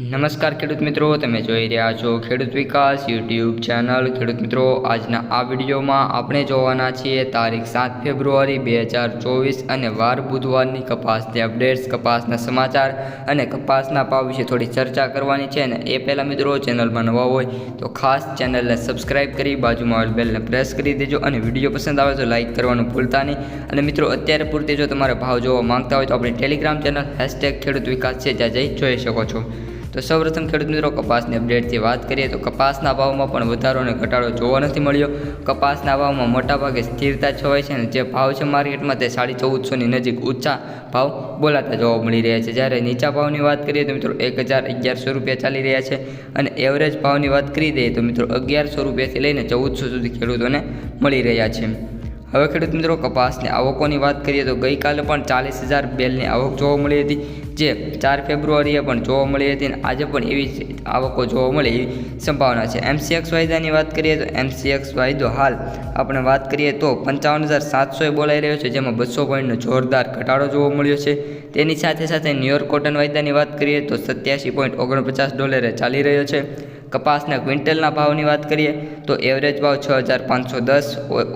નમસ્કાર ખેડૂત મિત્રો, તમે જોઈ રહ્યા છો ખેડૂત વિકાસ યુટ્યુબ ચેનલ. ખેડૂત મિત્રો, આજના આ વિડીયોમાં આપણે જોવાના છીએ તારીખ સાત ફેબ્રુઆરી બે હજાર ચોવીસ અને વાર બુધવારની કપાસની અપડેટ્સ કપાસના સમાચાર અને કપાસના ભાવ વિશે થોડી ચર્ચા કરવાની છે. અને એ પહેલાં મિત્રો, ચેનલમાં નવા હોય તો ખાસ ચેનલને સબસ્ક્રાઈબ કરી બાજુમાં આવેલ બેલને પ્રેસ કરી દેજો અને વીડિયો પસંદ આવે તો લાઇક કરવાનું ભૂલતા નહીં. અને મિત્રો, અત્યારે પૂરતી જો તમારે ભાવ જોવા માંગતા હોય તો આપણી ટેલિગ્રામ ચેનલ હેશટેગ ખેડૂત વિકાસ છે. જ્યાં જઈ જોઈ શકો છો. તો સૌપ્રથમ ખેડૂત મિત્રો કપાસની અપડેટથી વાત કરીએ તો કપાસના ભાવમાં પણ વધારો અને ઘટાડો જોવા નથી મળ્યો. કપાસના ભાવમાં મોટાભાગે સ્થિરતા છવાય છે અને જે ભાવ છે માર્કેટમાં તે સાડી ચૌદસોની નજીક ઊંચા ભાવ બોલાતા જોવા મળી રહ્યા છે. જ્યારે નીચા ભાવની વાત કરીએ તો મિત્રો એક હજાર અગિયારસો રૂપિયા ચાલી રહ્યા છે અને એવરેજ ભાવની વાત કરી દઈએ તો મિત્રો અગિયારસો રૂપિયાથી લઈને ચૌદસો સુધી ખેડૂતોને મળી રહ્યા છે. હવે ખેડૂત મિત્રો કપાસની આવકોની વાત કરીએ તો ગઈકાલે પણ ચાલીસ હજાર બેલની આવક જોવા મળી હતી, જે ચાર ફેબ્રુઆરીએ પણ જોવા મળી હતી અને આજે પણ એવી આવકો જોવા મળે એવી સંભાવના છે. એમસીએક્સ વાયદાની વાત કરીએ તો એમસીએક્સ વાયદો હાલ આપણે વાત કરીએ તો પંચાવન હજાર સાતસોએ બોલાઈ રહ્યો છે, જેમાં બસો પોઈન્ટનો જોરદાર ઘટાડો જોવા મળ્યો છે. તેની સાથે સાથે ન્યુયોર્ક કોટન વાયદાની વાત કરીએ તો સત્યાસી પોઈન્ટ ઓગણપચાસ ડોલરે ચાલી રહ્યો છે. કપાસના ક્વિન્ટલના ભાવની વાત કરીએ, તો એવરેજ ભાવ છ હજાર પાંચસો દસ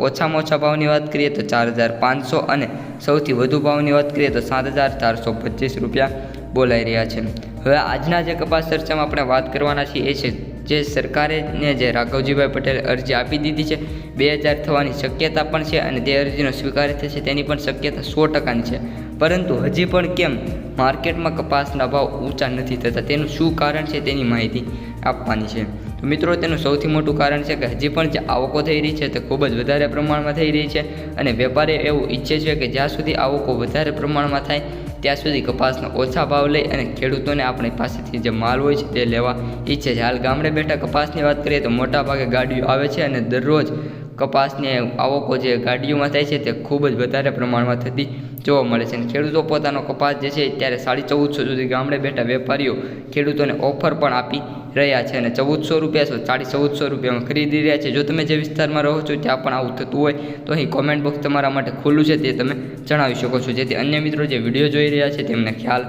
ઓછામાં ઓછા ભાવની વાત કરીએ તો ચાર હજાર પાંચસો અને સૌથી વધુ ભાવની વાત કરીએ તો સાત હજાર ચારસો પચીસ રૂપિયા બોલાઈ રહ્યા છે. હવે આજના જે કપાસ ચર્ચામાં આપણે વાત કરવાના છીએ એ છે જે સરકારે ને જે રાઘવજીભાઈ પટેલે અરજી આપી દીધી છે, બે હજાર થવાની શક્યતા પણ છે અને તે અરજીનો સ્વીકાર થશે તેની પણ શક્યતા સો ટકાની છે. પરંતુ હજી પણ કેમ? માર્કેટમાં કપાસના ભાવ ઊંચા નથી થતા, તેનું શું કારણ છે તેની માહિતી આપવાની છે. તો મિત્રો, તેનું સૌથી મોટું કારણ છે કે હજી પણ જે આવકો થઈ રહી છે તે ખૂબ જ વધારે પ્રમાણમાં થઈ રહી છે અને વેપારી એવું ઈચ્છે છે કે જ્યાં સુધી આવકો વધારે પ્રમાણમાં થાય, ત્યાં સુધી કપાસનો ઓછા ભાવ લઈ અને ખેડૂતોને આપણી પાસેથી જે માલ હોય છે તે લેવા ઈચ્છે છે. હાલ ગામડે બેઠા કપાસની વાત કરીએ તો મોટાભાગે ગાડીઓ આવે છે અને દરરોજ કપાસની આવકો જે ગાડીઓમાં થાય છે તે ખૂબ જ વધારે પ્રમાણમાં થતી જોવા મળે છે. અને ખેડૂતો પોતાનો કપાસ જે છે ત્યારે સાડી ચૌદસો સુધી ગામડે બેઠા વેપારીઓ ખેડૂતોને ઓફર પણ આપી રહ્યા છે અને ચૌદસો રૂપિયા છો સાડી ચૌદસો રૂપિયામાં ખરીદી રહ્યા છે. જો તમે જે વિસ્તારમાં રહો છો ત્યાં પણ આવું થતું હોય, તો અહીં કોમેન્ટ બોક્સ તમારા માટે ખુલ્લું છે તે તમે જણાવી શકો છો. જેથી અન્ય મિત્રો જે વીડિયો જોઈ રહ્યા છે તેમને ખ્યાલ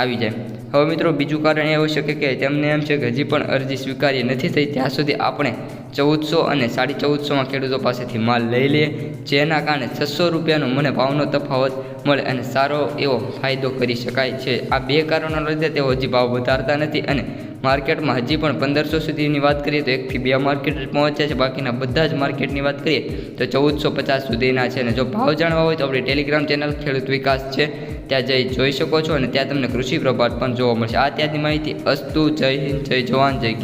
આવી જાય. હવે મિત્રો બીજું કારણ એ હોઈ શકે કે તેમને એમ છે કે હજી પણ અરજી સ્વીકાર્ય નથી થઈ, ત્યાં સુધી આપણે ચૌદસો અને સાડી ચૌદસોમાં ખેડૂતો પાસેથી માલ લઈ લઈએ, જેના કારણે છસો રૂપિયાનો મને ભાવનો તફાવત મળે અને સારો એવો ફાયદો કરી શકાય છે. આ બે કારણોના લીધે તેઓ હજી ભાવ વધારતા નથી અને માર્કેટમાં હજી પણ પંદરસો સુધીની વાત કરીએ તો એકથી બે માર્કેટ પહોંચ્યા છે. બાકીના બધા જ માર્કેટની વાત કરીએ તો ચૌદસો પચાસ સુધીના છે અને જો ભાવ જાણવા હોય તો આપણી ટેલિગ્રામ ચેનલ ખેડૂત વિકાસ છે. ત્યાં જઈ જોઈ શકો છો અને ત્યાં તમને કૃષિ પ્રભાત પણ જોવા મળશે. આ ત્યાંની માહિતી અસ્તુ જય હિન્દ, જય જવાન, જય કિસાન.